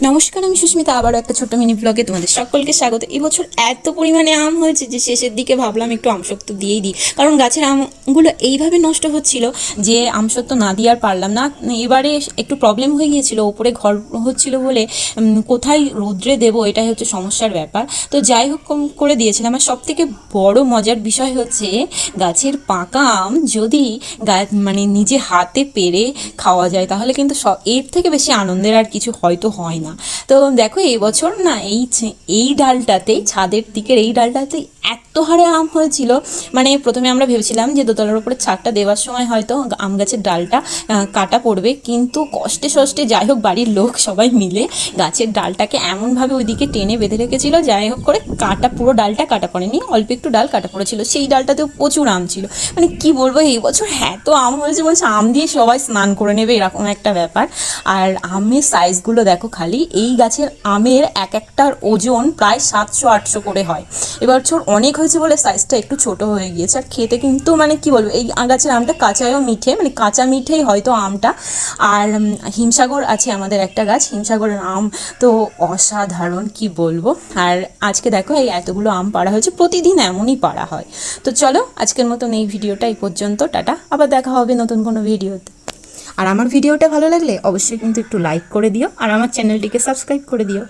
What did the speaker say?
নমস্কার, আমি সুস্মিতা, আবারও একটা ছোট্ট মিনি ব্লগে তোমাদের সকলকে স্বাগত। এবছর এত পরিমাণে আম হয়েছে যে শেষের দিকে ভাবলাম একটু আমসত্ব দিয়েই দিই। কারণ গাছের আমগুলো এইভাবে নষ্ট হচ্ছিল যে আমসত্ব না দিয়ে আর পারলাম না। এবারে একটু প্রবলেম হয়ে গিয়েছিল, ওপরে ঘর হচ্ছিল বলে কোথায় রোদ্রে দেবো এটাই হচ্ছে সমস্যার ব্যাপার। তো যাই হোক করে দিয়েছিলাম। আর সব থেকে বড় মজার বিষয় হচ্ছে গাছের পাকা আম যদি মানে নিজে হাতে পেরে খাওয়া যায়, তাহলে কিন্তু এর থেকে বেশি আনন্দের আর কিছু হয়তো হয় না তো দেখো এবছর না এই এই ডালটাতে ছাদের দিকের এই ডালটাতে এত হারে আম হয়েছিল। মানে প্রথমে আমরা ভেবেছিলাম যে দোতলার উপরে ছাদটা দেওয়ার সময় হয়তো আম গাছের ডালটা কাটা পড়বে। কিন্তু কষ্টে সষ্টে যাই হোক, বাড়ির লোক সবাই মিলে গাছের ডালটাকে এমনভাবে ওইদিকে টেনে বেঁধে রেখেছিল, যাই হোক করে কাটা, পুরো ডালটা কাটা পড়েনি। অল্প একটু ডাল কাটা পড়েছিল। সেই ডালটাতেও প্রচুর আম ছিল। মানে কি বলব, এই বছর এত আম হয়েছে বলছে আম দিয়ে সবাই স্নান করে নেবে, এরকম একটা ব্যাপার। আর আমের সাইজগুলো দেখো খালি, এই গাছের আমের এক একটার ওজন প্রায় সাতশো, আটশো করে হয়। এবার বছর অনেক হয়েছে বলে সাইজটা একটু ছোট হয়ে গিয়েছে। আর খেতে কিন্তু মানে কি বলব, এই গাছের আমটা কাঁচায়ও মিঠে মানে কাঁচা মিঠেই হয়তো আমটা। আর হিমসাগর আছে আমাদের একটা গাছ, হিমসাগরের আম। তো অসাধারণ, কি বলব? আর আজকে দেখো এই এতগুলো আম পাড়া হয়েছে, প্রতিদিন এমনই পাড়া হয়। তো চলো আজকের মতন এই ভিডিওটা এই পর্যন্ত, টাটা। আবার দেখা হবে নতুন কোনো ভিডিওতে। আর আমার ভিডিওটা ভালো লাগলে অবশ্যই কিন্তু একটু লাইক করে দিও আর আমার চ্যানেলটিকে সাবস্ক্রাইব করে দিও।